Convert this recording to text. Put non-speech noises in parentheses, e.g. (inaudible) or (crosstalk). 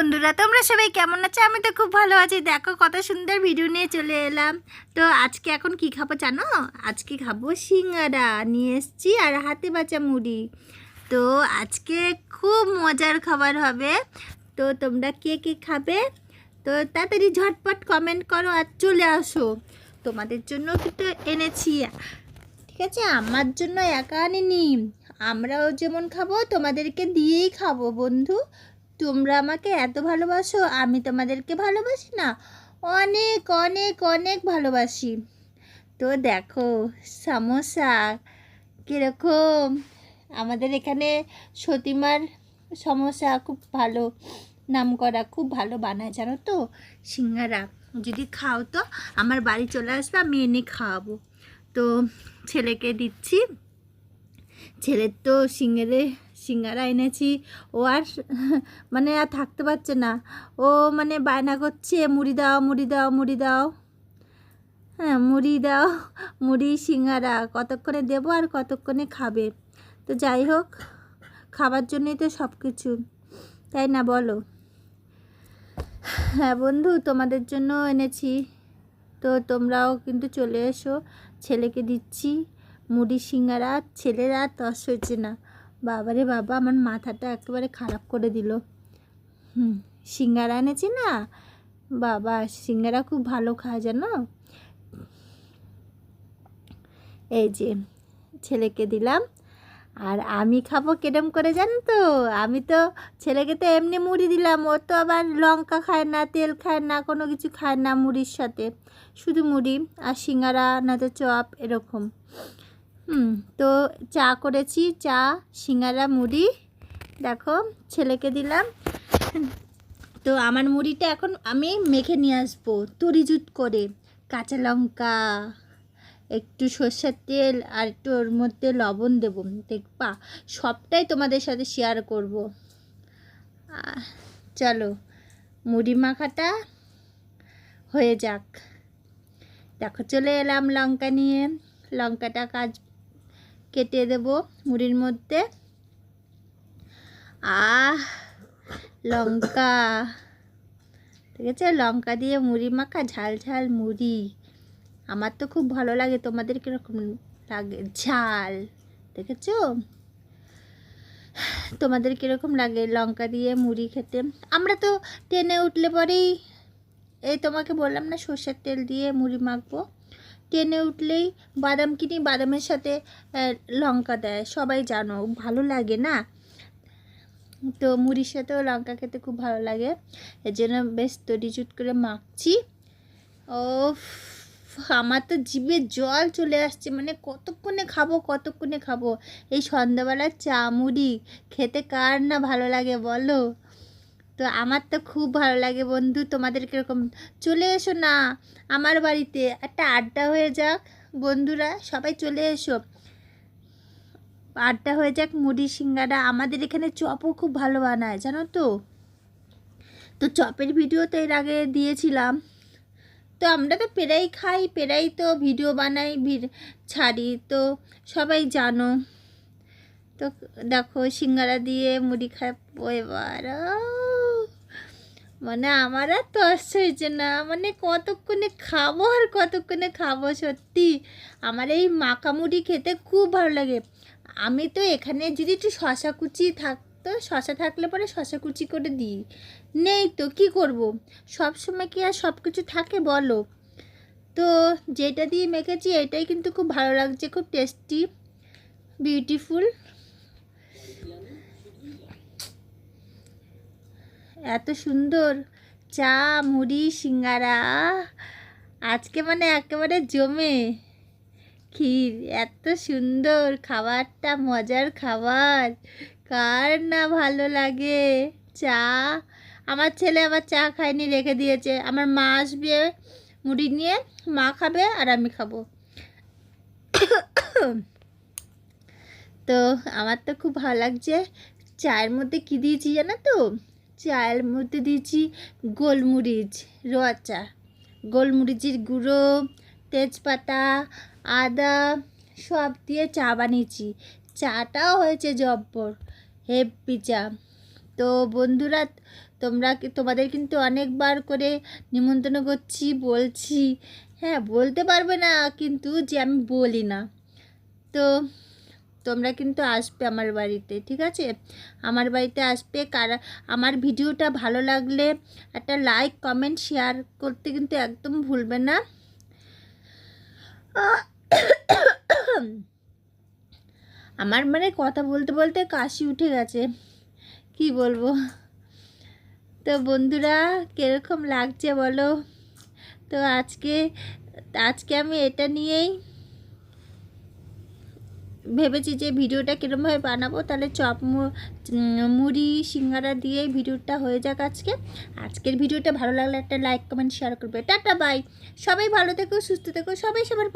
বন্ধুরা, তোমরা সবাই কেমন আছো? আমি তো খুব ভালো আছি। দেখো কত সুন্দর ভিডিও নিয়ে চলে এলাম। তো আজকে এখন কি খাব জানো? আজকে খাব সিঙ্গারা। নিয়ে এসছি আর হাতে বাঁচা মুড়ি। তো আজকে খুব মজার খাবার হবে। তো তোমরা কে কে খাবে? তো তাড়াতাড়ি ঝটপট কমেন্ট করো আর চলে আসো। তোমাদের জন্য কিন্তু এনেছি। ঠিক আছে? আমার জন্য একা আনিনি। আমরাও যেমন খাব, তোমাদেরকে দিয়েই খাব বন্ধু। তোমরা আমাকে এত ভালোবাসো, আমি তোমাদেরকে ভালোবাসি না? অনেক অনেক অনেক ভালোবাসি। তো দেখো, সমোসা কীরকম? আমাদের এখানে সতীমার সমোসা খুব ভালো নাম করা খুব ভালো বানায়, জানো তো? সিঙ্গারা। যদি খাও তো আমার বাড়ি চলে আসবে, আমি এনে খাওয়াবো। তো ছেলেকে দিচ্ছি। ছেলের তো সিঙ্গারে সিঙ্গারা এনেছি। ও আর (laughs) মানে আর থাকতে পারছে না। ও মানে বায়না করছে, মুড়ি দাও মুড়ি দাও মুড়ি দাও। হ্যাঁ মুড়ি দাও, মুড়ি, সিঙ্গারা, কতক্ষণে দেবো আর কতক্ষণে খাবে। তো যাই হোক, খাবার জন্যই তো সব কিছু তাই না বলো? হ্যাঁ বন্ধু, তোমাদের জন্য এনেছি। তো তোমরাও কিন্তু চলে এসো, ছেলেকে দিচ্ছি, মুড়ি, সিঙ্গারা, ছেলেরা তস হয়েছে না। বাবারে বাবা, আমার মাথাটা একেবারে খারাপ করে দিল। হুম, সিঙ্গারা এনেছি না? বাবা, সিঙ্গারা খুব ভালো খায় জানো? এই যে, ছেলেকে দিলাম। আর আমি খাব কেরম করে জানো তো? আমি তো ছেলেকে তো এমনি মুড়ি দিলাম। ও তো আবার লঙ্কা খায় না, তেল খায় না, কোনো কিছু খায় না মুড়ির সাথে। শুধু মুড়ি আর সিঙ্গারা নয়তো চপ, এরকম। তো চা করেছি, চা, সিঙ্গারা, মুড়ি। দেখো, ছেলেকে দিলাম। তো আমার মুড়িটা এখন আমি মেখে নিয়ে আসব তরিজুত করে। কাঁচা লঙ্কা, একটু সর্ষের তেল আর একটু ওর মধ্যে লবণ দেবো। দেখবা, সবটাই তোমাদের সাথে শেয়ার করব। চলো, মুড়ি মাখাটা হয়ে যাক। দেখো, চলে এলাম লঙ্কা নিয়ে। লঙ্কাটা কাজ কেটে দেব মুড়ির মধ্যে। আহ, লঙ্কা। ঠিক আছে? লঙ্কা দিয়ে মুড়ি মাখা, ঝাল ঝাল মুড়ি। আমার তো খুব ভালো লাগে, তোমাদের কীরকম লাগে? ঝাল, দেখেছ? তোমাদের কীরকম লাগে লঙ্কা দিয়ে মুড়ি খেতে? আমরা তো ট্রেনে উঠলে পরেই, এই তোমাকে বললাম না সর্ষের তেল দিয়ে মুড়ি মাখবো? ট্রেনে উঠলেই বাদাম কিনি, বাদামের সাথে লঙ্কা দেয়। সবাই জানো, ভালো লাগে না? তো মুড়ির সাথেও লঙ্কা খেতে খুব ভালো লাগে। এর জন্য বেশ তরিচুট করে মাখছি। ও আমার তো জিভে জল চলে আসছে। মানে কতক্ষণে খাব কতক্ষণে খাব? এই সন্ধ্যাবেলার চা মুড়ি, খেতে কার না ভালো লাগে বলো? তো আমার তো খুব ভালো লাগে বন্ধু। তোমাদের কীরকম? চলে এসো না আমার বাড়িতে। একটা আড্ডা হয়ে যাক বন্ধুরা, সবাই চলে এসো। আড্ডা হয়ে যাক মুড়ি সিঙ্গারা। আমাদের এখানে চপও খুব ভালো বানায়, জানো তো? তো চপের ভিডিও তো এর আগে দিয়েছিলাম। তো আমরা তো পেরাই খাই পেরাই তো ভিডিও বানাই ছাড়ি, তো সবাই জানো। তো দেখো সিঙ্গারা দিয়ে মুড়ি খাব এবার! মানে আমার আর তস হয়েছে না। মানে কতক্ষণে খাব আর কতক্ষণে খাব সত্যি? আমার এই মাখা মুড়ি খেতে খুব ভালো লাগে। আমি তো এখানে যদি একটু শশা কুচি থাকতো শশা থাকলে পরে শশা কুচি করে দিই। নেই তো, কি করব? সব সময় কি আর সব কিছু থাকে বলো? তো যেটা দিয়ে মেখেছি এটাই কিন্তু খুব ভালো লাগছে, খুব টেস্টি বিউটিফুল এত সুন্দর। চা, মুড়ি, সিঙ্গারা আজকে মানে একেবারে জমে। ক্ষীর, এত সুন্দর খাবারটা, মজার খাবার। কার না ভালো লাগে? চা, আমার ছেলে আবার চা খায়নি, রেখে দিয়েছে। আমার মা আসবে, মুড়ি নিয়ে, মা খাবে আর আমি খাব। তো আমার তো খুব ভালো লাগছে। চায়ের মধ্যে কী দিয়েছি জানো তো? চায়ের মধ্যে দিয়েছি গোলমরিচ রোয়া চা গোলমরিচের গুঁড়ো, তেজপাতা, আদা, সব দিয়ে চা বানিয়েছি। চাটাও হয়েছে জব্বর, হেব্বি চা। তো বন্ধুরা, তোমরা তোমাদের কিন্তু অনেকবার করে নিমন্ত্রণ করছি, বলছি। হ্যাঁ বলতে পারবে না, কিন্তু যে আমি বলি না। তো তোমরা কিন্তু আসবে আমার বাড়িতে, ঠিক আছে? আমার বাড়িতে আসবে কারা, আমার ভিডিওটা ভালো লাগলে একটা লাইক কমেন্ট শেয়ার করতে কিন্তু একদম ভুলবে না। আমার মানে কথা বলতে বলতে কাশি উঠে গেছে, কি বলব? তো বন্ধুরা, কীরকম লাগছে বলো? তো আজকে আজকে আমি এটা নিয়েই ভেবেছি যে ভিডিওটা কীরমভাবে বানাবো, তাহলে চপ মুড়ি, সিঙ্গারা দিয়ে ভিডিওটা হয়ে যাক আজকে। আজকের ভিডিওটা ভালো লাগলে একটা লাইক কমেন্ট শেয়ার করবে। টাটা বাই সবাই ভালো থেকো, সুস্থ থেকো, সবাই সবার